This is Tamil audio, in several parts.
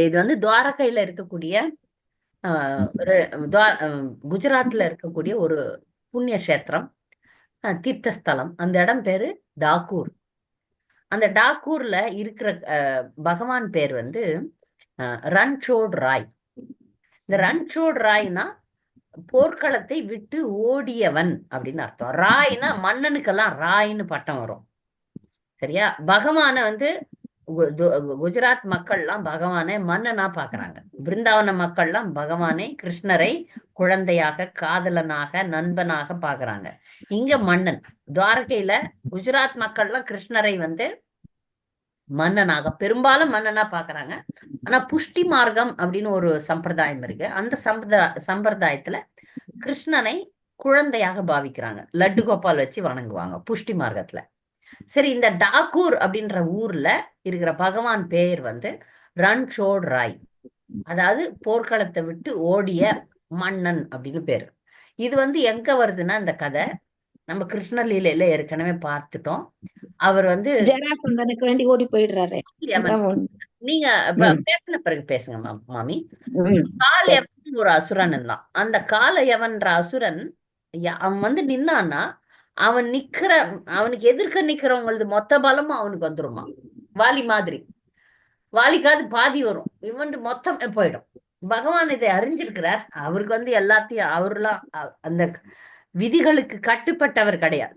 இது வந்து துவாரகையில இருக்கக்கூடிய ஆஹ், ஒரு குஜராத்ல இருக்கக்கூடிய ஒரு புண்ணிய கஷேத்திரம் தீர்த்தஸ்தலம். அந்த இடம் பேரு டாக்கூர் அந்த டாக்கூர்ல இருக்கிற பகவான் பேர் வந்து ரன்சோட் ராய். இந்த ரன்சோட் ராய்னா போர்க்களத்தை விட்டு ஓடியவன் அப்படின்னு அர்த்தம். ராய்னா மன்னனுக்கெல்லாம் ராய்னு பட்டம் வரும். சரியா? பகவான வந்து குஜராத் மக்கள்லாம் பகவானை மன்னனா பாக்குறாங்க. பிருந்தாவன மக்கள்லாம் பகவானை கிருஷ்ணரை குழந்தையாக காதலனாக நண்பனாக பாக்குறாங்க. இங்க மன்னன் துவாரகையில குஜராத் மக்கள்லாம் கிருஷ்ணரை வந்து மன்னனாக பெரும்பாலும் மன்னனா பாக்குறாங்க. ஆனா புஷ்டி மார்க்கம் அப்படின்னு ஒரு சம்பிரதாயம் இருக்கு. அந்த சம்பிரதா சம்பிரதாயத்துல கிருஷ்ணனை குழந்தையாக பாவிக்கிறாங்க. லட்டு கோபால் வச்சு வணங்குவாங்க புஷ்டி மார்க்கத்துல. சரி இந்த டாக்கூர் அப்படின்ற ஊர்ல இருக்கிற பகவான் பேர் வந்து ரன்சோட் ராய். அதாவது போர்க்களத்தை விட்டு ஓடிய மன்னன் அப்படின்னு பேரு. இது வந்து எங்க வருதுன்னா இந்த கதை நம்ம கிருஷ்ண லீலையில ஏற்கனவே பார்த்துட்டோம். அவர் வந்து வேண்டி ஓடி போயிடுறாரு. நீங்க. பேசின பிறகு பேசுங்க மாமி. காலயவன் ஒரு அசுரன் இருந்தான். அந்த காலயவன்ற அசுரன் அவன் வந்து நின்னான்னா அவன் நிக்கிற அவனுக்கு எதிர்க்க நிக்கிறவங்களது மொத்த பலமும் அவனுக்கு வந்துருமா? வாலி மாதிரி. வாலிக்காது பாதி வரும். இவன் மொத்தம் போயிடும். பகவான் இதை அறிஞ்சிருக்கிறார். அவருக்கு வந்து எல்லாத்தையும் அவர்லாம் அந்த விதிகளுக்கு கட்டுப்பட்டவர் கிடையாது.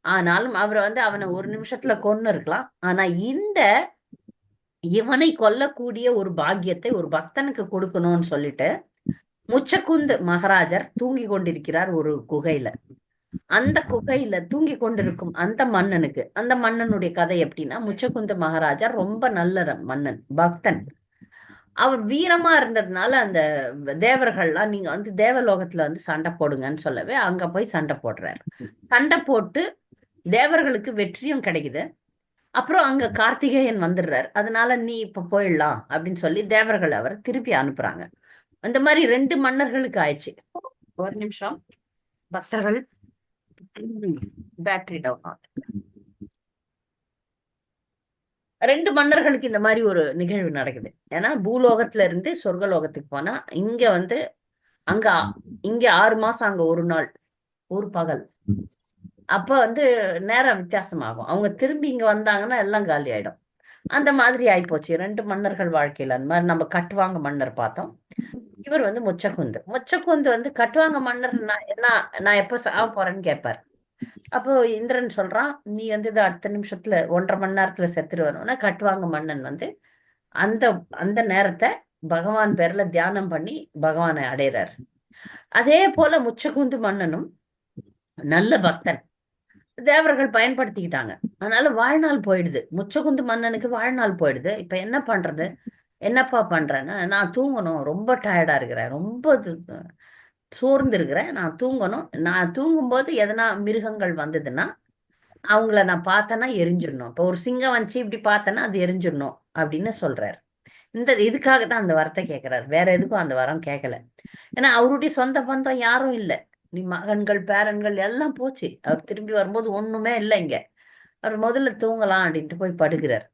ஆனாலும் அவர் வந்து அவனை ஒரு நிமிஷத்துல கொன்னு இருக்கலாம். ஆனா இந்த இவனை கொல்லக்கூடிய ஒரு பாக்கியத்தை ஒரு பக்தனுக்கு கொடுக்கணும்னு சொல்லிட்டு முச்சக்குந்து மகாராஜர் தூங்கி கொண்டிருக்கிறார் ஒரு குகையில. அந்த குகையில தூங்கி கொண்டிருக்கும் அந்த மன்னனுக்கு அந்த மன்னனுடைய கதை எப்படின்னா முச்சகுந்த மகாராஜா ரொம்ப நல்ல மன்னன் பக்தன். அவர் வீரமா இருந்ததுனால அந்த தேவர்கள்லாம் நீங்க வந்து தேவலோகத்துல வந்து சண்டை போடுங்கன்னு சொல்லவே அங்க போய் சண்டை போடுறாரு. சண்டை போட்டு தேவர்களுக்கு வெற்றியும் கிடைக்குது. அப்புறம் அங்க கார்த்திகேயன் வந்துடுறாரு. அதனால நீ இப்ப போயிடலாம் அப்படின்னு சொல்லி தேவர்கள் அவரை திருப்பி அனுப்புறாங்க. அந்த மாதிரி ரெண்டு மன்னர்களுக்கு ஆயிடுச்சு. ஒரு நிமிஷம். பக்தர்கள் பேட்டரி டவுன் ஆகுது ரெண்டு மன்னர்களுக்கு இந்த மாதிரி ஒரு நிகழ்வு நடக்குது. ஏன்னா பூலோகத்துல இருந்து சொர்க்கலோகத்துக்கு போனா இங்க வந்து அங்க இங்க ஆறு மாசம் அங்க ஒரு நாள் ஒரு பகல். அப்ப வந்து நேரம் வித்தியாசமாகும். அவங்க திரும்பி இங்க வந்தாங்கன்னா எல்லாம் காலி ஆயிடும். அந்த மாதிரி ஆயிப்போச்சு. ரெண்டு மன்னர்கள் வாழ்க்கையில. அந்த மாதிரி நம்ம கட்டுவாங்க மன்னர் பார்த்தோம். இவர் வந்து முச்சகுந்து முச்சகுந்து வந்து கட்டுவாங்க மன்னர் நான் என்ன நான் எப்ப சாக போறேன்னு கேட்பார். அப்போ இந்திரன் சொல்றான் நீ வந்து இது அடுத்த நிமிஷத்துல ஒன்றரை மணி நேரத்துல செத்துருவனும்னா கட்டுவாங்க மன்னன் வந்து அந்த அந்த நேரத்தை பகவான் பேர்ல தியானம் பண்ணி பகவானை அடையிறார் அதே போல முச்சகுந்து மன்னனும் நல்ல பக்தன். தேவர்கள் பயன்படுத்திக்கிட்டாங்க. அதனால வாழ்நாள் போயிடுது. முச்சகுந்து மன்னனுக்கு வாழ்நாள் போயிடுது. இப்ப என்ன பண்றது? என்னப்பா பண்றேன்னா நான் தூங்கணும். ரொம்ப டயர்டா இருக்கிறேன். ரொம்ப து- சோர்ந்து இருக்கிறேன் நான் தூங்கணும். நான் தூங்கும்போது எதனா மிருகங்கள் வந்ததுன்னா அவங்கள நான் பார்த்தேன்னா எரிஞ்சிடணும். இப்போ ஒரு சிங்கம் வந்துச்சு இப்படி பார்த்தேன்னா அது எரிஞ்சிடணும் அப்படின்னு சொல்றாரு. இந்த இதுக்காக தான் அந்த வரத்தை கேட்கிறாரு வேற எதுக்கும் அந்த வரம் கேட்கல ஏன்னா அவருடைய சொந்த பந்தம் யாரும் இல்லை. நீ மகன்கள் பேரன்கள் எல்லாம் போச்சு. அவர் திரும்பி வரும்போது ஒண்ணுமே இல்லை இங்க. அவர் முதல்ல தூங்கலாம் அப்படின்ட்டு போய் படுகிறார்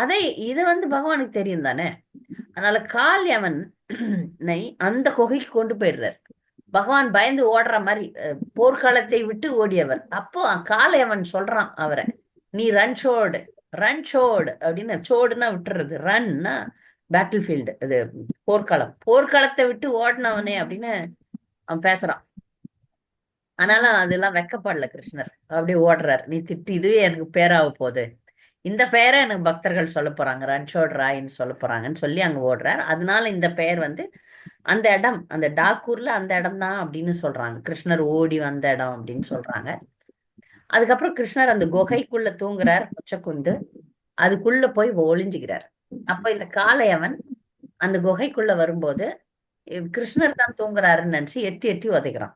அதை இது வந்து பகவானுக்கு தெரியும் தானே? அதனால கால்யவன் அந்த குகைக்கு கொண்டு போயிடுறார். பகவான் பயந்து ஓடுற மாதிரி போர்க்காலத்தை விட்டு ஓடியவர். அப்போ காளையவன் சொல்றான் அவரை நீ ரன் ஷோடு ரன் ஷோடு அப்படின்னு சோடுனா விட்டுறது. ரன்னா பேட்டில் ஃபீல்டு இது போர்க்காலம். போர்க்களத்தை விட்டு ஓடினவனே அப்படின்னு அவன் பேசுறான். ஆனாலும் அதெல்லாம் வெக்கப்படல கிருஷ்ணர். அப்படியே ஓடுறாரு. நீ திட்டு இதுவே எனக்கு பேராக போகுது. இந்த பெயரை எனக்கு பக்தர்கள் சொல்ல போறாங்க. ரன்ஷோட் ராயின்னு சொல்ல போறாங்கன்னு சொல்லி அங்க ஓடுறார். அதனால இந்த பெயர் வந்து அந்த இடம் அந்த டாக்கூர்ல அந்த இடம் தான் அப்படின்னு சொல்றாங்க. கிருஷ்ணர் ஓடி வந்த இடம் அப்படின்னு சொல்றாங்க. அதுக்கப்புறம் கிருஷ்ணர் அந்த குகைக்குள்ள தூங்குறார் முச்சக்குந்து. அதுக்குள்ள போய் ஒளிஞ்சுக்கிறார். அப்ப இந்த காளையவன் அந்த குகைக்குள்ள வரும்போது கிருஷ்ணர் தான் தூங்குறாருன்னு நினைச்சு எட்டி எட்டி உதைக்கிறான்.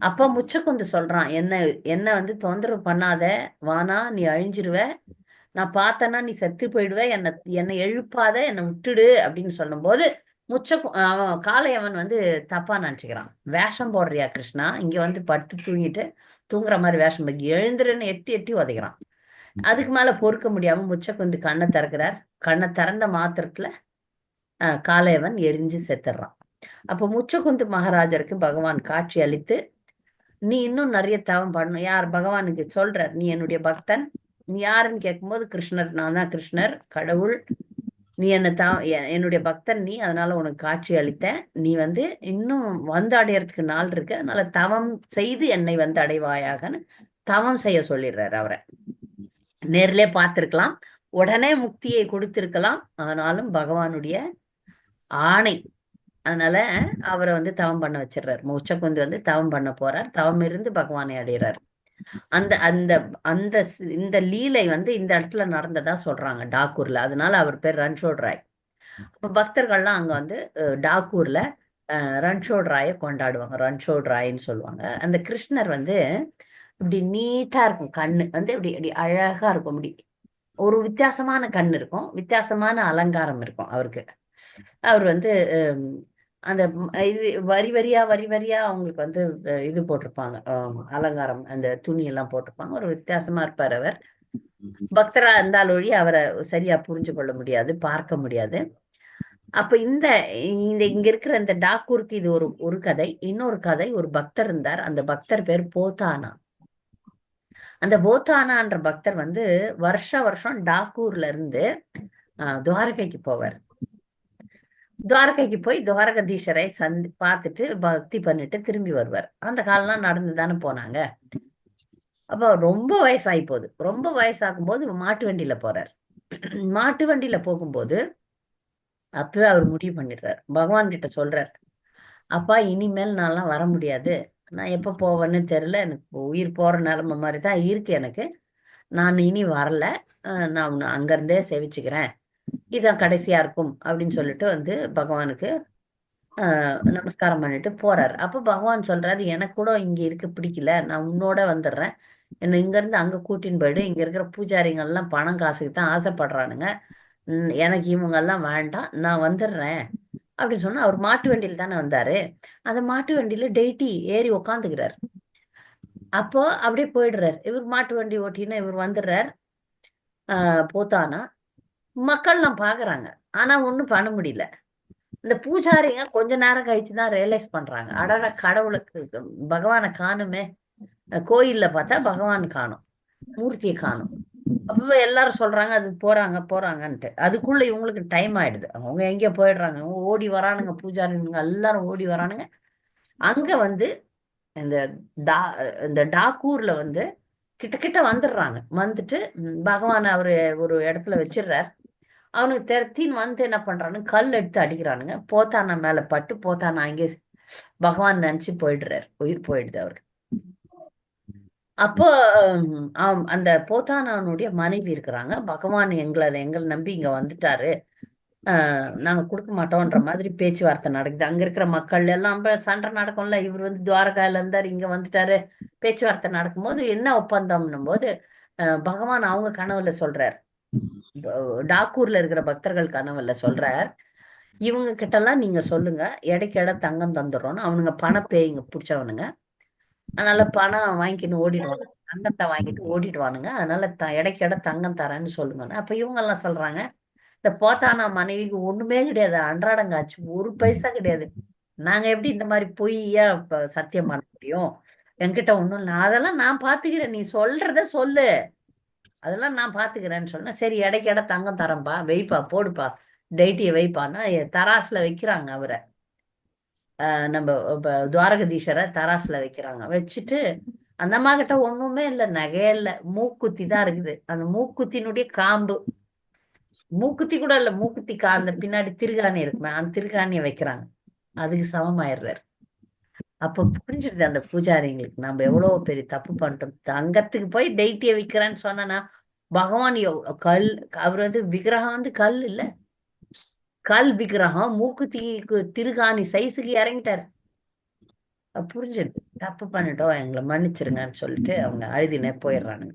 அப்ப முச்சக்குந்து சொல்றான் என்ன என்ன வந்து தொந்தரவு பண்ணாத வானா நீ அழிஞ்சிருவ. நான் பார்த்தேன்னா நீ செத்து போயிடுவ. என்னை என்னை எழுப்பாத என்னை விட்டுடு. அப்படின்னு சொல்லும்போது முச்ச அவன் காளையவன் வந்து தப்பா நினைச்சுக்கிறான். வேஷம் போடுறியா கிருஷ்ணா? இங்க வந்து படுத்து தூங்கிட்டு தூங்குற மாதிரி வேஷம் போட்டு எழுந்துருன்னு எட்டி எட்டி உதைக்கிறான். அதுக்கு மேல பொறுக்க முடியாம முச்சக்குந்து கண்ணை திறக்கிறார். கண்ணை திறந்த மாத்திரத்துல காளையவன் எரிஞ்சு செத்துடுறான் அப்போ முச்சகுந்து மகாராஜருக்கு பகவான் காட்சி அளித்து நீ இன்னும் நிறைய தவம் பண்ணணும். யார் பகவானுக்கு சொல்றார்? நீ என்னுடைய பக்தன். நீ யாருன்னு கேட்கும்போது கிருஷ்ணர் நான் தான் கிருஷ்ணர். கடவுள் நீ என்ன தா எ- என்னுடைய பக்தன் நீ. அதனால உனக்கு காட்சி அளித்தேன். நீ வந்து இன்னும் வந்து அடையறதுக்கு நாள் இருக்கு. அதனால தவம் செய்து என்னை வந்து அடைவாயாகன்னு தவம் செய்ய சொல்லிடுறாரு அவரை. நேர்லே பார்த்திருக்கலாம். உடனே முக்தியை கொடுத்திருக்கலாம். ஆனாலும் பகவானுடைய ஆணை அதனால அவரை வந்து தவம் பண்ண வச்சிடுறாரு உச்சக்குந்து வந்து தவம் பண்ண போறார். தவம் இருந்து பகவானை அடைகிறார் அந்த அந்த அந்த இந்த லீலை வந்து இந்த இடத்துல நடந்ததா சொல்றாங்க டாக்கூர்ல. அதனால அவர் பேர் ரன்ஷோட் ராய். அப்ப பக்தர்கள்லாம் அங்க வந்து டாக்கூர்ல அஹ், ரன்ஷோட் ராயை கொண்டாடுவாங்க. ரன்ஷோட் ராயின்னு சொல்லுவாங்க. அந்த கிருஷ்ணர் வந்து இப்படி நீட்டா இருக்கும் கண்ணு. வந்து இப்படி இப்படி அழகா இருக்கும். இப்படி ஒரு வித்தியாசமான கண் இருக்கும். வித்தியாசமான அலங்காரம் இருக்கும் அவருக்கு. அவர் வந்து அந்த இது வரி வரியா வரி வரியா அவங்களுக்கு வந்து இது போட்டிருப்பாங்க. அலங்காரம் அந்த துணி எல்லாம் போட்டிருப்பாங்க. ஒரு வித்தியாசமா இருப்பார் அவர். பக்தரா இருந்தால் ஒழி அவரை சரியா புரிஞ்சு கொள்ள முடியாது பார்க்க முடியாது. அப்ப இந்த இந்த இங்க இருக்கிற இந்த டாக்கூருக்கு இது ஒரு ஒரு கதை. இன்னொரு கதை ஒரு பக்தர் இருந்தார். அந்த பக்தர் பேர் போத்தானா. அந்த போத்தானான்ற பக்தர் வந்து வருஷ வருஷம் டாக்கூர்ல இருந்து ஆஹ், துவாரகைக்கு போவார். துவாரகைக்கு போய் துவாரகதீஸ்வரை சந்தி பார்த்துட்டு பக்தி பண்ணிட்டு திரும்பி வருவார். அந்த காலம்லாம் நடந்து தானே போனாங்க. அப்போ ரொம்ப வயசாகி போகுது ரொம்ப வயசாகும் போது மாட்டு வண்டியில போறார். மாட்டு வண்டியில போகும்போது அப்பவே அவர் முடிவு பண்ணிடுறார். பகவான் கிட்ட சொல்றார். அப்பா இனிமேல் நான்லாம் வர முடியாது. நான் எப்போ போவேன்னு தெரில எனக்கு உயிர் போற நிலைமை மாதிரி தான் இருக்கு எனக்கு. நான் இனி வரல. நான் அங்கேருந்தே செவிச்சுக்கிறேன். இதான் கடைசியா இருக்கும் அப்படின்னு சொல்லிட்டு வந்து பகவானுக்கு ஆஹ் நமஸ்காரம் பண்ணிட்டு போறாரு. அப்ப பகவான் சொல்றாரு எனக்கு கூட இங்க இருக்க பிடிக்கல. நான் உன்னோட வந்துடுறேன். என்ன இங்க இருந்து அங்க கூட்டின்னு போயிடு. இங்க இருக்கிற பூஜாரிங்க எல்லாம் பணம் காசுக்கு தான் ஆசைப்படுறானுங்க. உம் எனக்கு இவங்க எல்லாம் வேண்டாம். நான் வந்துடுறேன். அப்படின்னு சொன்னா அவர் மாட்டு வண்டியில தானே வந்தாரு. அந்த மாட்டு வண்டியில டெய்ட்டி ஏறி உக்காந்துக்கிறாரு. அப்போ அப்படியே போயிடுறாரு. இவர் மாட்டு வண்டி ஓட்டின்னு இவர் வந்துடுறார். ஆஹ் போத்தானா. மக்கள்லாம் பாக்குறாங்க. ஆனா ஒண்ணும் பண்ண முடியல. இந்த பூஜாரிங்க கொஞ்ச நேரம் கழிச்சு தான் ரியலைஸ் பண்றாங்க. அடட கடவுளுக்கு பகவானை காணுமே. கோயில்ல பார்த்தா பகவான் காணும். மூர்த்தியை காணும். அப்ப எல்லாரும் சொல்றாங்க அது போறாங்க போறாங்கன்ட்டு. அதுக்குள்ள இவங்களுக்கு டைம் ஆயிடுது. அவங்க எங்கேயோ போயிடுறாங்க? ஓடி வரானுங்க பூஜாரிங்க எல்லாரும் ஓடி வரானுங்க. அங்க வந்து இந்த டா இந்த டாக்கூர்ல வந்து கிட்ட கிட்ட வந்துடுறாங்க. வந்துட்டு பகவான் அவரு ஒரு இடத்துல வச்சிடுறார். அவனுக்கு தெரத்தின்னு வந்து என்ன பண்றானு கல் எடுத்து அடிக்கிறானுங்க. போத்தானா மேல பட்டு போத்தானா அங்கே பகவான் நினைச்சு போயிடுறாரு. உயிர் போயிடுது அவருக்கு. அப்போ அந்த போத்தானானுடைய மனைவி இருக்கிறாங்க. பகவான் எங்களை எங்களை நம்பி இங்க வந்துட்டாரு. ஆஹ் நாங்க கொடுக்க மாட்டோம்ன்ற மாதிரி பேச்சுவார்த்தை நடக்குது. அங்க இருக்கிற மக்கள் எல்லாம் சண்டை நடக்கும்ல. இவர் வந்து துவாரகால இருந்தாரு இங்க வந்துட்டாரு. பேச்சுவார்த்தை நடக்கும்போது என்ன ஒப்பந்தம்னும் போது ஆஹ் பகவான் அவங்க கனவுல சொல்றாரு. டாக்கூர்ல இருக்கிற பக்தர்கள் கனவுல சொல்றார். இவங்க கிட்ட எல்லாம் நீங்க சொல்லுங்க. இடைக்கிட தங்கம் தந்துடுறோம்னு. அவனுங்க பண பேய்ங்க பிடிச்சவனுங்க. அதனால பணம் வாங்கிக்கின்னு ஓடிடுவாங்க. தங்கத்தை வாங்கிட்டு ஓடிடுவானுங்க. அதனால த இடைக்கிட தங்கம் தரேன்னு சொல்லுங்க அப்ப இவங்க எல்லாம் சொல்றாங்க. இந்த போத்தானா மனைவிக்கு ஒண்ணுமே கிடையாது. அன்றாடங்காச்சு ஒரு பைசா கிடையாது. நாங்க எப்படி இந்த மாதிரி பொய்யா சத்தியம் பண்ண முடியும்? என்கிட்ட ஒண்ணும் இல்லை. அதெல்லாம் நான் பாத்துக்கிறேன். நீ சொல்றத சொல்லு. அதெல்லாம் நான் பார்த்துக்கிறேன்னு சொன்னேன் சரி இடைக்கிட தங்கம் தரேன்ப்பா வைப்பா போடுப்பா டைட்டியை வைப்பான்னா தராசில் வைக்கிறாங்க அவரை. ஆஹ் நம்ம இப்ப துவாரகதீஸ்வரை வைக்கிறாங்க. வச்சுட்டு அந்த அம்மா கிட்ட ஒண்ணுமே இல்ல நகையே இல்ல. மூக்குத்தி தான் இருக்குது. அந்த மூக்குத்தினுடைய காம்பு. மூக்குத்தி கூட இல்ல மூக்குத்தி கா அந்த பின்னாடி திருகாணி இருக்குமே அந்த திருகாணியை வைக்கிறாங்க. அதுக்கு சமமாயிடுறாரு. அப்ப புரிஞ்சிருது அந்த பூஜாரிங்களுக்கு நம்ம எவ்வளவு பெரிய தப்பு பண்ணிட்டோம். தங்கத்துக்கு போய் டெய்ட்டியை விக்கிறேன்னு சொன்னா பகவான் எவ்வ- கல் அவர் வந்து விக்கிரகம் வந்து கல் இல்ல. கல் விக்கிரகம் மூக்குத்திக்கு திருகாணி சைஸுக்கு இறங்கிட்டாரு. அப்ப புரிஞ்சிடுது தப்பு பண்ணிட்டோம். எங்களை மன்னிச்சிருங்கன்னு சொல்லிட்டு அவங்க அழுதினே போயிடுறானுங்க.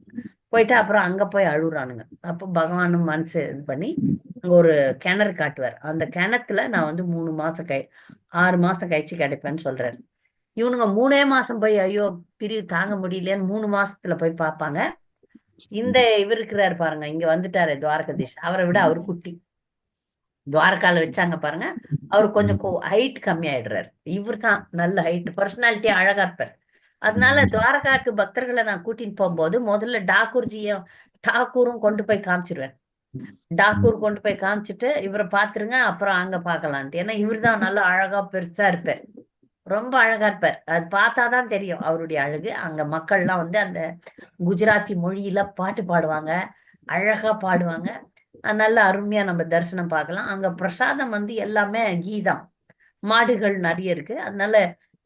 போயிட்டு அப்புறம் அங்க போய் அழுகுறானுங்க அப்போ பகவானும் மனசு இது பண்ணி அங்க ஒரு கிணறு காட்டுவார். அந்த கிணத்துல நான் வந்து மூணு மாசம் கழி ஆறு மாசம் கழிச்சு கிடைப்பேன்னு சொல்றாரு. இவனுங்க மூணே மாசம் போய் ஐயோ பிரிவு தாங்க முடியலையேன்னு மூணு மாசத்துல போய் பார்ப்பாங்க. இந்த இவர் இருக்கிறாரு பாருங்க இங்க வந்துட்டாரு துவாரகதீஷ். அவரை விட அவர் குட்டி. துவாரகால வச்சாங்க பாருங்க. அவர் கொஞ்சம் ஹைட் கம்மி ஆயிடுறாரு இவர் தான் நல்ல ஹைட் பர்சனாலிட்டி அழகா இருப்பார். அதனால துவாரகாக்கு பக்தர்களை நான் கூட்டிட்டு போகும்போது முதல்ல டாக்கூர்ஜியும் டாக்கூரும் கொண்டு போய் காமிச்சிருவேன். டாக்கூர் கொண்டு போய் காமிச்சிட்டு இவரை பாத்துருங்க அப்புறம் அங்க பாக்கலான்ட்டு ஏன்னா இவர் தான் நல்லா அழகா பெருசா இருப்பார். ரொம்ப அழகா இருப்பார். அது பார்த்தாதான் தெரியும் அவருடைய அழகு. அங்க மக்கள்லாம் வந்து அந்த குஜராத்தி மொழியில பாட்டு பாடுவாங்க. அழகா பாடுவாங்க. நல்ல அருமையா நம்ம தரிசனம் பார்க்கலாம். அங்க பிரசாதம் வந்து எல்லாமே கீ தான் மாடுகள் நிறைய இருக்கு. அதனால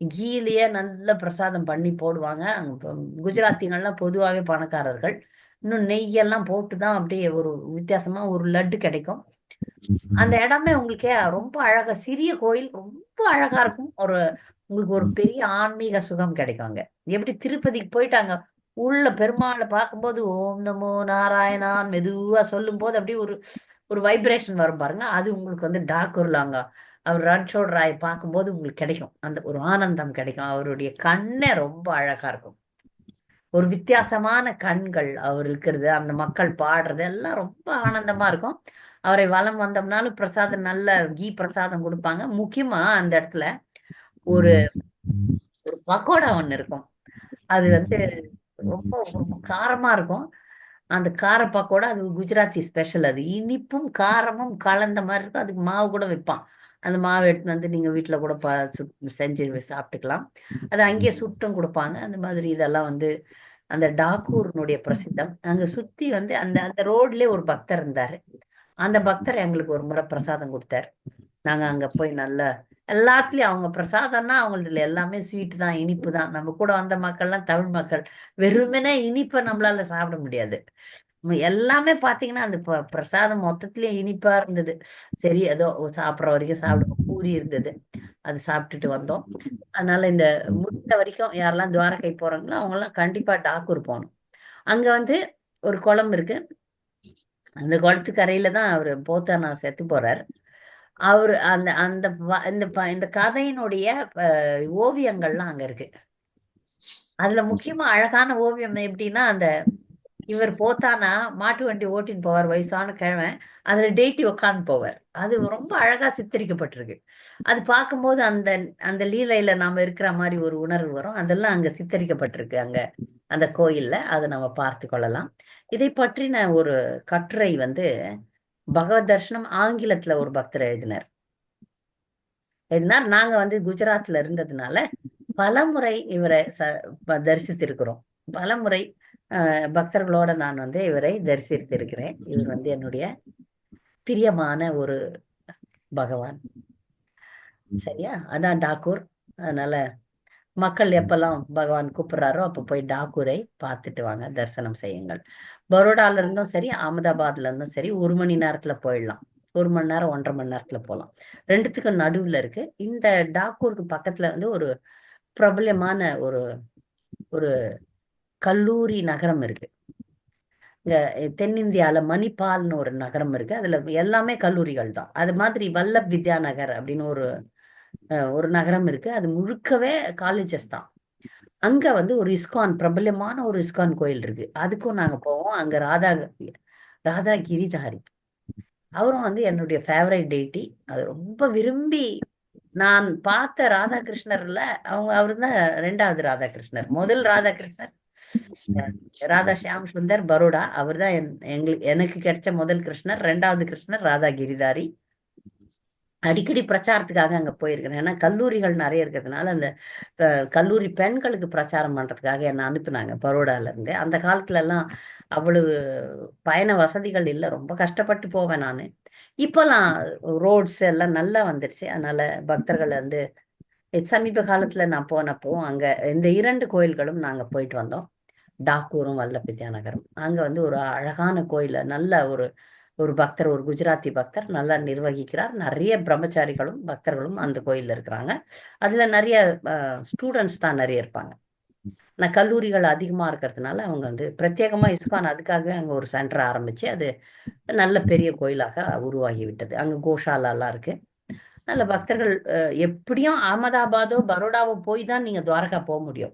கீலயே நல்ல பிரசாதம் பண்ணி போடுவாங்க. அங்க குஜராத்திகள்லாம் பொதுவாகவே பணக்காரர்கள். இன்னும் நெய்யெல்லாம் போட்டு தான் அப்படியே ஒரு வித்தியாசமா ஒரு லட்டு கிடைக்கும். அந்த இடமே உங்களுக்கே ரொம்ப அழகா சிறிய கோயில் ரொம்ப அழகா இருக்கும். ஒரு உங்களுக்கு ஒரு பெரிய ஆன்மீக சுகம் கிடைக்குங்க எப்படி திருப்பதிக்கு போயிட்டாங்க உள்ள பெருமாளை பார்க்கும்போது ஓம் நமோ நாராயணான் மெதுவா சொல்லும் போது அப்படியே ஒரு ஒரு வைப்ரேஷன் வரும் பாருங்க. அது உங்களுக்கு வந்து டாக்கூர்லாங்க அவர் ரன்சோட் ராய் பார்க்கும்போது உங்களுக்கு கிடைக்கும். அந்த ஒரு ஆனந்தம் கிடைக்கும். அவருடைய கண்ணே ரொம்ப அழகா இருக்கும். ஒரு வித்தியாசமான கண்கள் அவர் இருக்கிறது அந்த மக்கள் பாடுறது எல்லாம் ரொம்ப ஆனந்தமா இருக்கும். அவரை வலம் வந்தோம்னாலும் பிரசாதம் நல்ல கீ பிரசாதம் கொடுப்பாங்க. முக்கியமா அந்த இடத்துல ஒரு ஒரு பக்கோடா ஒண்ணு இருக்கும். அது வந்து ரொம்ப காரமா இருக்கும். அந்த கார பக்கோடா அது குஜராத்தி ஸ்பெஷல். அது இனிப்பும் காரமும் கலந்த மாதிரி இருக்கும். அதுக்கு மாவு கூட வைப்பான். அந்த மாவு எடுத்துட்டு வந்து நீங்க வீட்ல கூட ப செஞ்சு சாப்பிட்டுக்கலாம். அது அங்கேயே சுட்டும் கொடுப்பாங்க. அந்த மாதிரி இதெல்லாம் வந்து அந்த டாக்கூர்னுடைய பிரசித்தம். அங்க சுத்தி வந்து அந்த அந்த ரோட்லயே ஒரு பக்தர் இருந்தாரு. அந்த பக்தர் எங்களுக்கு ஒரு முறை பிரசாதம் கொடுத்தாரு. நாங்க அங்க போய் நல்ல எல்லாத்துலயும் அவங்க பிரசாதம்னா அவங்களதுல எல்லாமே ஸ்வீட் தான் இனிப்பு தான். நம்ம கூட வந்த மக்கள்லாம் தமிழ் மக்கள். வெறுமனே இனிப்பை நம்மளால சாப்பிட முடியாது. எல்லாமே பாத்தீங்கன்னா அந்த ப- பிரசாதம் மொத்தத்திலயும் இனிப்பா இருந்தது. சரி ஏதோ சாப்பிட்ற வரைக்கும் சாப்பிடுவோம் பூரி இருந்தது. அது சாப்பிட்டுட்டு வந்தோம். அதனால இந்த முடிந்த வரைக்கும் யாரெல்லாம் துவாரகை போறாங்களோ அவங்க எல்லாம் கண்டிப்பா டாக்கூர் போகணும். அங்க வந்து ஒரு குளம் இருக்கு. அந்த குளத்துக்கரையில தான் அவர் போத்தானா செத்து போறார். அவர் அந்த அந்த இந்த ப- இந்த கதையினுடைய ஓவியங்கள்லாம் அங்க இருக்கு. அதுல முக்கியமா அழகான ஓவியம் எப்படின்னா அந்த இவர் போத்தானா மாட்டு வண்டி ஓட்டின்னு போவார் வயசான கிழமை அதுல டேட்டி உட்காந்து போவார். அது ரொம்ப அழகா சித்தரிக்கப்பட்டிருக்கு. அது பார்க்கும்போது அந்த அந்த லீலையில நாம இருக்கிற மாதிரி ஒரு உணர்வு வரும். அதெல்லாம் அங்க சித்தரிக்கப்பட்டிருக்கு அங்க அந்த கோயில்ல. அதை நம்ம பார்த்து கொள்ளலாம். இதை பற்றின ஒரு கட்டுரை வந்து பகவத் தர்ஷனம் ஆங்கிலத்துல ஒரு பக்தர் எழுதினார். எழுதினார் நாங்க வந்து குஜராத்ல இருந்ததுனால பலமுறை இவரை ச தரிசித்திருக்கிறோம். பலமுறை பக்தர்களோட நான் வந்து இவரை தரிசித்திருக்கிறேன். இவர் வந்து என்னுடைய பிரியமான ஒரு பகவான். சரியா? அதான் டாக்கூர் அதனால மக்கள் எப்பெல்லாம் பகவான் கூப்பிடுறாரோ அப்ப போய் டாக்கூரை பார்த்துட்டு வாங்க தரிசனம் செய்யுங்கள். பரோடால இருந்தும் சரி அகமதாபாத்ல இருந்தும் சரி ஒரு மணி நேரத்துல போயிடலாம். ஒரு மணி நேரம் ஒன்றரை மணி நேரத்துல போகலாம். ரெண்டுத்துக்கும் நடுவுல இருக்கு. இந்த டாக்கூருக்கு பக்கத்துல வந்து ஒரு பிரபலமான ஒரு ஒரு கல்லூரி நகரம் இருக்கு. இங்க தென்னிந்தியால மணிப்பால்னு ஒரு நகரம் இருக்கு. அதுல எல்லாமே கல்லூரிகள் தான். அது மாதிரி வல்லப் வித்யா நகர் அப்படின்னு ஒரு ஒரு நகரம் இருக்கு. அது முழுக்கவே காலேஜஸ் தான். அங்க வந்து ஒரு இஸ்கான் பிரபலமான ஒரு இஸ்கான் கோயில் இருக்கு. அதுக்கும் நாங்க போவோம். அங்க ராதா ராதா கிரிதாரி அவரும் வந்து என்னுடைய ஃபேவரட் டேட்டி அது ரொம்ப விரும்பி நான் பார்த்த ராதாகிருஷ்ணர்ல அவங்க அவரு தான் ரெண்டாவது ராதாகிருஷ்ணர். முதல் ராதாகிருஷ்ணர் ராதா ஷியாம் சுந்தர் பரோடா. அவர் தான் எங்களுக்கு எனக்கு கிடைச்ச முதல் கிருஷ்ணர். ரெண்டாவது கிருஷ்ணர் ராதா கிரிதாரி அடிக்கடி பிரச்சாரத்துக்காக அங்க போயிருக்கிறேன். ஏன்னா கல்லூரிகள் நிறைய இருக்கிறதுனால அந்த கல்லூரி பெண்களுக்கு பிரச்சாரம் பண்றதுக்காக என்னை அனுப்புனாங்க பரோடால இருந்து. அந்த காலத்துல எல்லாம் அவ்வளவு பயண வசதிகள் இல்லை. ரொம்ப கஷ்டப்பட்டு போவேன் நான். இப்போல்லாம் ரோட்ஸ் எல்லாம் நல்லா வந்துடுச்சு அதனால பக்தர்கள் வந்து சமீப காலத்துல நான் போனப்போ அங்க இந்த இரண்டு கோயில்களும் நாங்க போயிட்டு வந்தோம். டாக்கூரும் வல்லபித்யா நகரம். அங்க வந்து ஒரு அழகான கோயில. நல்ல ஒரு ஒரு பக்தர் ஒரு குஜராத்தி பக்தர் நல்லா நிர்வகிக்கிறார். நிறைய பிரம்மச்சாரிகளும் பக்தர்களும் அந்த கோயில்ல இருக்கிறாங்க. அதுல நிறைய ஸ்டூடெண்ட்ஸ் தான் நிறைய இருப்பாங்க. நான் கல்லூரிகள் அதிகமா இருக்கிறதுனால அவங்க வந்து பிரத்யேகமா இஸ்கான் அதுக்காகவே அங்க ஒரு சென்டர் ஆரம்பிச்சு அது நல்ல பெரிய கோயிலாக உருவாகி விட்டது. அங்க கோஷாலாலாம் இருக்கு. நல்ல பக்தர்கள் எப்படியும் அகமதாபாதோ பரோடாவோ போய் தான் நீங்க துவாரகா போக முடியும்.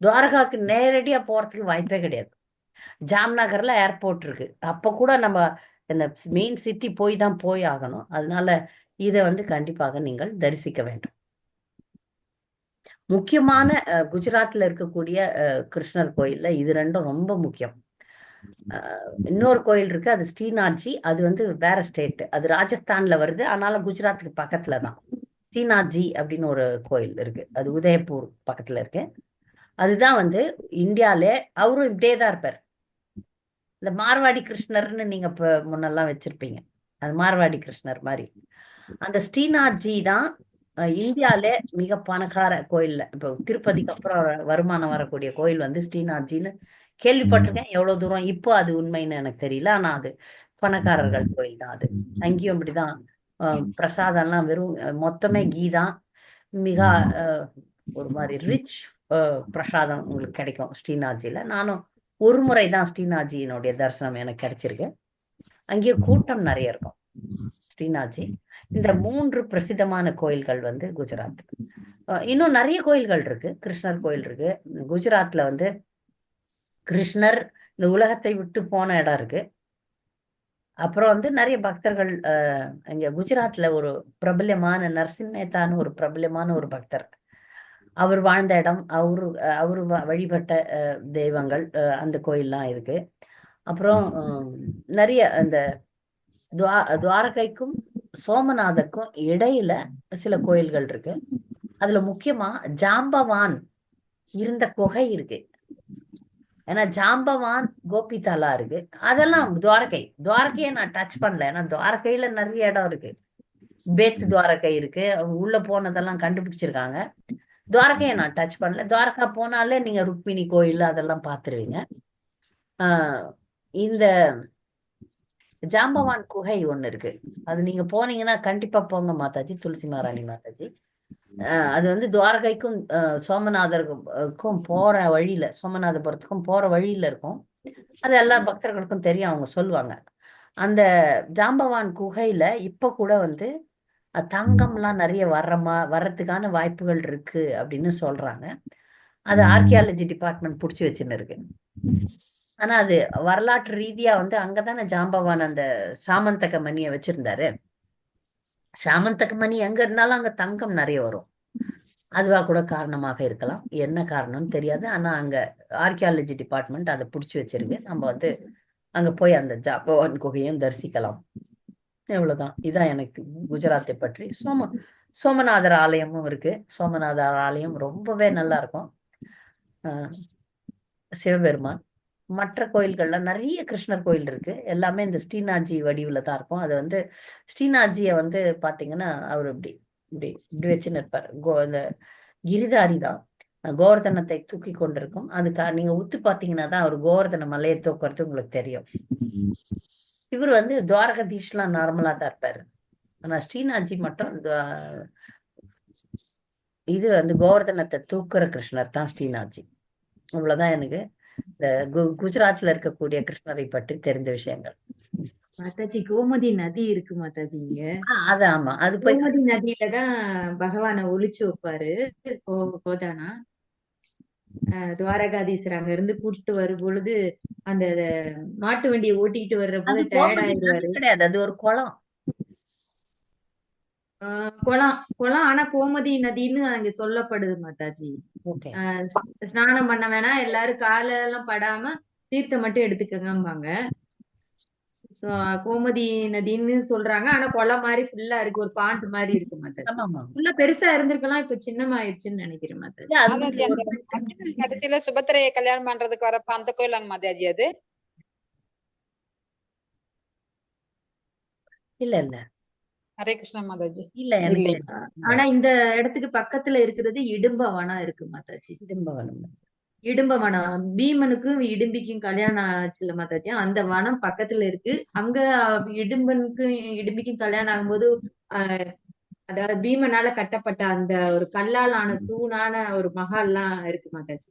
துவாரகாவுக்கு நேரடியா போறதுக்கு வாய்ப்பே கிடையாது. ஜாம்நகர்ல ஏர்போர்ட் இருக்கு. அப்போ கூட நம்ம இந்த மெயின் சிட்டி போய் தான் போய் ஆகணும். அதனால இதை வந்து கண்டிப்பாக நீங்கள் தரிசிக்க வேண்டும். முக்கியமான அஹ், குஜராத்ல இருக்கக்கூடிய அஹ், கிருஷ்ணர் கோயில்ல இது ரெண்டும் ரொம்ப முக்கியம். அஹ், இன்னொரு கோயில் இருக்கு அது ஸ்ரீநாத்ஜி. அது வந்து வேற ஸ்டேட் அது ராஜஸ்தான்ல வருது. ஆனாலும் குஜராத்துக்கு பக்கத்துல தான். ஸ்ரீநாத்ஜி அப்படின்னு ஒரு கோயில் இருக்கு. அது உதயபூர் பக்கத்துல இருக்கு. அதுதான் வந்து இந்தியாலே அவரும் இப்படியே தான் இருப்பார். இந்த மார்வாடி கிருஷ்ணர்னு நீங்க இப்ப முன்னெல்லாம் வச்சிருப்பீங்க. அது மார்வாடி கிருஷ்ணர் மாதிரி. அந்த ஸ்ரீநாத்ஜி தான் இந்தியாலே மிக பணக்கார கோயில்ல. இப்போ திருப்பதிக்கு அப்புறம் வருமானம் வரக்கூடிய கோயில் வந்து ஸ்ரீநாத்ஜின்னு கேள்விப்பட்டிருக்கேன். எவ்வளவு தூரம் இப்போ அது உண்மைன்னு எனக்கு தெரியல. ஆனா அது பணக்காரர்கள் கோயில் தான் அது. அங்கேயும் அப்படிதான். பிரசாதம்லாம் வெறும் மொத்தமே கீ தான் மிக ஒரு மாதிரி ரிச் பிரசாதம் உங்களுக்கு கிடைக்கும் ஸ்ரீநாத்ஜியில நானும் ஒரு முறை தான் ஸ்ரீநாத்ஜியினுடைய தரிசனம் எனக்கு கிடைச்சிருக்கு. அங்கேயே கூட்டம் நிறைய இருக்கும். ஸ்ரீநாத்ஜி இந்த மூன்று பிரசித்தமான கோயில்கள் வந்து குஜராத். இன்னும் நிறைய கோயில்கள் இருக்கு. கிருஷ்ணர் கோயில் இருக்கு. குஜராத்ல வந்து கிருஷ்ணர் இந்த உலகத்தை விட்டு போன இடம் இருக்கு. அப்புறம் வந்து நிறைய பக்தர்கள் அஹ், இங்க குஜராத்ல ஒரு பிரபல்யமான நரசிம்மேத்தான்னு ஒரு பிரபல்யமான ஒரு பக்தர். அவர் வாழ்ந்த இடம் அவரு அவரு வழிபட்ட தெய்வங்கள் அஹ், அந்த கோயில்லாம் இருக்கு. அப்புறம் நிறைய அந்த துவா துவாரகைக்கும் சோமநாதக்கும் இடையில சில கோயில்கள் இருக்கு. அதுல முக்கியமா ஜாம்பவான் இருந்த குகை இருக்கு. ஏன்னா ஜாம்பவான் கோபிதலா இருக்கு. அதெல்லாம் துவாரகை துவாரகையை நான் டச் பண்ணல. ஏன்னா துவாரகையில நிறைய இடம் இருக்கு. பேத் துவாரகை இருக்கு. உள்ள போனதெல்லாம் கண்டுபிடிச்சிருக்காங்க. துவாரகையை நான் டச் பண்ணல. துவாரகா போனாலே நீங்க ருக்மிணி கோயில் அதெல்லாம் பார்த்துருவீங்க. ஆஹ் இந்த ஜாம்பவான் குகை ஒண்ணு இருக்கு. அது நீங்க போனீங்கன்னா கண்டிப்பா போங்க மாதாஜி துளசி மாராணி மாதாஜி. அஹ் அது வந்து துவாரகைக்கும் அஹ் சோமநாதருக்கும் போற வழியில சோமநாதபுரத்துக்கும் போற வழியில இருக்கும். அது எல்லா பக்தர்களுக்கும் தெரியும் அவங்க சொல்லுவாங்க. அந்த ஜாம்பவான் குகையில இப்ப கூட வந்து தங்கம்லாம் நிறைய வர்றமா வர்றதுக்கான வாய்ப்புகள் இருக்கு அப்படின்னு சொல்றாங்க. அது ஆர்கியாலஜி டிபார்ட்மெண்ட் புடிச்சு வச்சுன்னு இருக்கு ஆனா அது வரலாற்று ரீதியா வந்து அங்கதானே ஜாம்பவான் அந்த சாமந்தக மணியை வச்சிருந்தாரு. சாமந்தக மணி எங்க இருந்தாலும் அங்க தங்கம் நிறைய வரும். அதுவா கூட காரணமாக இருக்கலாம். என்ன காரணம்னு தெரியாது. ஆனா அங்க ஆர்கியாலஜி டிபார்ட்மெண்ட் அதை புடிச்சு வச்சிருக்கு. நம்ம வந்து அங்க போய் அந்த ஜாம்பவான் குகையும் தரிசிக்கலாம். இவ்வளவுதான் இதான் எனக்கு குஜராத்தை பற்றி சோம சோமநாதர் ஆலயமும் இருக்கு. சோமநாதர் ஆலயம் ரொம்பவே நல்லா இருக்கும். ஆஹ் சிவபெருமான். மற்ற கோயில்கள்ல நிறைய கிருஷ்ணர் கோயில் இருக்கு. எல்லாமே இந்த ஸ்ரீநாத்ஜி வடிவுல தான் இருக்கும். அது வந்து ஸ்ரீநாத்ஜியை வந்து பாத்தீங்கன்னா அவர் இப்படி இப்படி இப்படி வச்சுன்னு இருப்பார் கோ இந்த கிரிதாரி தான். கோவர்தனத்தை தூக்கி கொண்டிருக்கும். அதுக்கா நீங்க உத்து பாத்தீங்கன்னா தான் அவர் கோவர்தன மலையை தூக்குறது உங்களுக்கு தெரியும். இவர் வந்து துவாரகதீஷ்லாம் நார்மலா தான் இருப்பாரு. ஆனா ஸ்ரீநாத்ஜி மட்டும் இது வந்து கோவர்தனத்தை தூக்குற கிருஷ்ணர் தான் ஸ்ரீநாத்ஜி. இவ்வளவுதான் எனக்கு இந்த குஜராத்ல இருக்கக்கூடிய கிருஷ்ணரை பற்றி தெரிந்த விஷயங்கள். மாதாஜி கோமதி நதி இருக்கு மாதாஜி இங்க. அது ஆமா. அது போய் கோமதி நதியில தான் பகவானை ஒளிச்சு வைப்பாரு. கோதானா. துவாரகாதீசர் அங்க இருந்து கூட்டிட்டு வரும் பொழுது அந்த மாட்டு வண்டியை ஓட்டிட்டு வர்ற போது டயர்ட் ஆயிடுவாரு கிடையாது. அது ஒரு குளம். ஆஹ் குளம். குளம். ஆனா கோமதி நதின்னு அங்க சொல்லப்படுது மாதாஜி. ஸ்நானம் பண்ண வேணாம். எல்லாரும் காலெல்லாம் படாம தீர்த்தம் மட்டும் எடுத்துக்கங்கம்பாங்க. கோமதி நதின்னு சொல்றாங்க. ஆனா குளம் மாதிரி ஃபுல்லா இருக்கு. ஒரு பாண்ட் மாதிரி இருக்கு ஆமா ஃபுல்லா பெருசா இருந்திருக்கலாம். இப்ப சின்னமாயிருச்சுன்னு நினைக்கிறேன் அர்ஜுனன் கடைசியில சுபத்திரையை கல்யாணம் பண்றதுக்கு வரப்ப அந்த கோயிலாங்க மாதாஜி அது? இல்ல இல்ல. ஹரே கிருஷ்ணா மாதாஜி. இல்ல. ஆனா இந்த இடத்துக்கு பக்கத்துல இருக்கிறது இடும்பவனம் இருக்கு மாதாஜி திரும்ப வனம் பீமனுக்கும் இடும்பிக்கும் கல்யாணம் ஆச்சுல்ல மாதாஜி? அந்த வனம் பக்கத்துல இருக்கு. அங்க இடும்பனுக்கும் இடும்பிக்கும் கல்யாணம் ஆகும்போது ஆஹ் அதாவது பீமனால கட்டப்பட்ட அந்த ஒரு கல்லால் ஆன தூணான ஒரு மகால்லாம் இருக்கு மாதாஜி.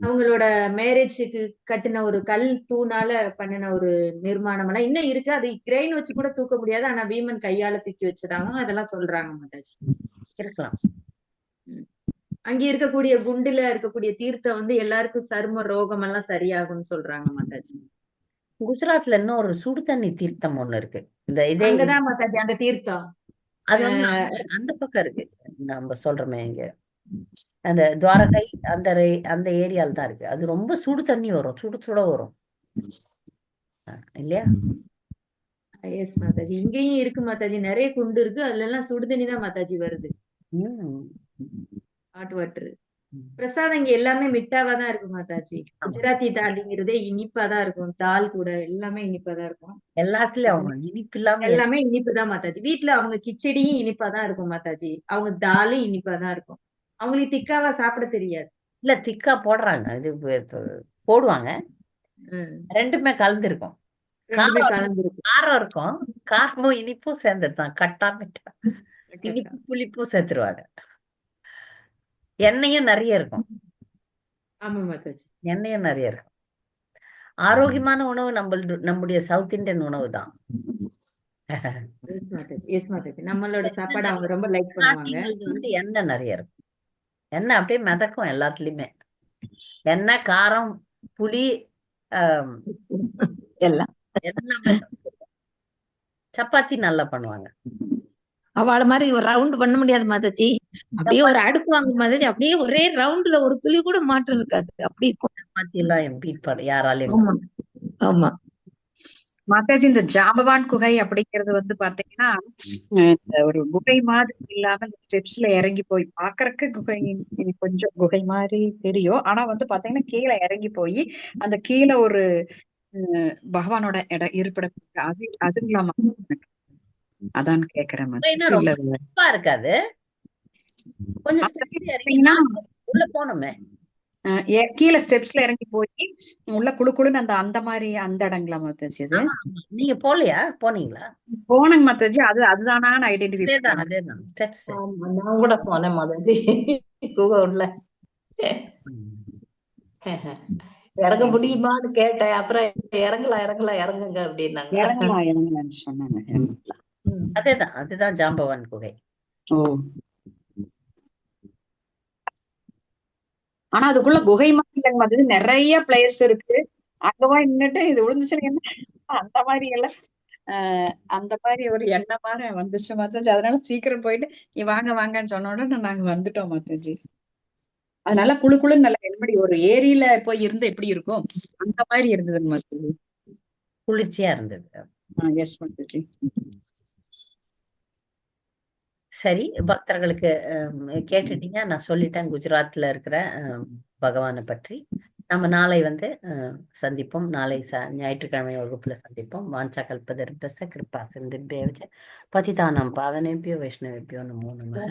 அவங்களோட மேரேஜுக்கு கட்டின ஒரு கல் தூணால பண்ணின ஒரு நிர்மாணம் எல்லாம் இன்னும் இருக்கு. அது கிரெயின் வச்சு கூட தூக்க முடியாது. ஆனா பீமன் கையால தூக்கி வச்சதாகவும் அதெல்லாம் சொல்றாங்க மாதாஜி. இருக்கலாம். அங்க இருக்கக்கூடிய குண்டுல இருக்கக்கூடிய தீர்த்தம் வந்து எல்லாருக்கும் சரும ரோகம் எல்லாம் சரியாகும்னு சொல்றாங்க மாதாஜி. குஜராத்ல இன்னொரு சுடு தண்ணி தீர்த்தம் ஒண்ணு இருக்கு. இந்த இதே அங்கதான் மாதாஜி அந்த தீர்த்தம். அது அந்த பக்கம் இருக்கு. நம்ம சொல்றோமே இங்க. அந்த துவாரகை அந்த அந்த ஏரியால தான் இருக்கு. அது ரொம்ப சுடு தண்ணி வரும். சுடு சுட வரும். இல்லையா? எஸ் மாதாஜி. இங்கேயும் இருக்கு மாதாஜி. நிறைய குண்டு இருக்கு. அதுல எல்லாம் சுடுதண்ணி தான் மாதாஜி வருது. ஹாட் வாட்டர் பிரசாதம் இங்க எல்லாமே மிட்டாவா தான் இருக்கு மாதாஜி. குஜராத்தி தாலிங்கிறதே இனிப்பா தான் இருக்கும். தால் கூட எல்லாமே இனிப்பா தான் இருக்கும். எல்லாத்துலயும் அவங்க இனிப்பு இல்லாம எல்லாமே இனிப்பு தான் மாதாஜி. வீட்ல அவங்க கிச்சடியும் இனிப்பா தான் இருக்கும் மாதாஜி. அவங்க தாலும் இனிப்பா தான் இருக்கும். அவங்களுக்கு திக்காவா சாப்பிட தெரியாது. இல்ல திக்கா போடுறாங்க. இது போடுவாங்க. ரெண்டுமே கலந்துருக்கும். காரம் இருக்கும். காரமும் இனிப்பும் சேர்ந்துருதான் கட்டா மிட்டா. இனிப்பு புளிப்பும் சேர்த்துருவாங்க. எண்ணெயும் நிறைய இருக்கும். எண்ணெயும் நிறைய இருக்கும். ஆரோக்கியமான உணவு நம்ம நம்முடைய சவுத் இந்தியன் உணவு தான். நம்மளோட சாப்பாடு அவங்க ரொம்ப லைக் பண்ணுவாங்க. நாட்டியங்களுக்கு வந்து எண்ணெய் நிறைய இருக்கும். எண்ணெய் அப்படியே மிதக்கும் எல்லாத்துலயுமே. எண்ணெய் காரம் புளி எல்லாமே. சப்பாத்தி நல்லா பண்ணுவாங்க. அவள மாதிரி ஒரு ரவுண்ட் பண்ண முடியாது மாதாஜி அப்படியே ஒரு அடுப்பு வாங்க மாதாஜி அப்படியே ஒரே ரவுண்ட்ல ஒரு துளி கூட மாற்றம் இருக்காது. அப்படி இருக்கும். யாராலையும் ஆமா. மாதாஜி இந்த ஜாம்பவான் குகை அப்படிங்கிறது வந்து பாத்தீங்கன்னா ஒரு குகை மாதிரி இல்லாம இந்த ஸ்டெப்ஸ்ல இறங்கி போய் பாக்குறதுக்கு குகை கொஞ்சம் குகை மாதிரி தெரியும். ஆனா வந்து பாத்தீங்கன்னா கீழே இறங்கி போய் அந்த கீழே ஒரு பகவானோட இடம் இருப்பிடம். அது அதுங்களாமா அதான் கேக்குறேன் ரொம்ப இருக்காது. கொஞ்சம் உள்ள போகணுமே கீழே ஸ்டெப்ஸ்ல இறங்கி போய் உள்ள குளு குளுன்னு அந்த அந்த மாதிரி அந்த இடங்களா மாதாஜி அது நீங்க போலையா போனீங்களா? போனங்க மாதாஜி அது அதுதானான்னு ஐடென்டிஃபை ஸ்டெப்ஸ் நான் கூட போனேன் மாதாஜி குகை உள்ள இறங்க முடியுமான்னு கேட்டேன். அப்புறம் இறங்கலாம் இறங்கலாம் இறங்குங்க அப்படின்னாங்க. இறங்கலாம் இறங்கலாம்னு சொன்னாங்க. அதேதான் அதுதான் ஜாம்பவான் குகை. ஆனா அதுக்குள்ள குகை மாதிரி நிறைய பிளேஸ் இருக்கு. அங்கவா நின்னுட்டு இது விழுந்துச்சுன்னு என்ன? அந்த மாதிரி எல்லாம் அந்த மாதிரி ஒரு எண்ணம் மாதிரி வந்துச்சு மாத்தாஜி அதனால சீக்கிரம் போயிட்டு நீ வாங்க வாங்கன்னு சொன்ன உடனே நாங்க வந்துட்டோம் மாத்தாஜி அது நல்லா குளு குளுன்னு நல்லா எப்படி ஒரு ஏரியில போய் இருந்து எப்படி இருக்கும்? அந்த மாதிரி இருந்ததுங்க மாத்தாஜி குளிர்ச்சியா இருந்தது. எஸ் மாத்தாஜி சரி பக்தர்களுக்கு கேட்டுட்டீங்க. நான் சொல்லிட்டேன் குஜராத்ல இருக்கிற பகவானை பற்றி. நம்ம நாளை வந்து சந்திப்போம். நாளை ச ஞாயிற்றுக்கிழமை வகுப்புல சந்திப்போம். வாஞ்சா கல்பதர்பச கிருபா சிந்திப்பேவச்ச பதிதானாம் பாவனேபியோ வைஷ்ணவேபியோ நமோ நம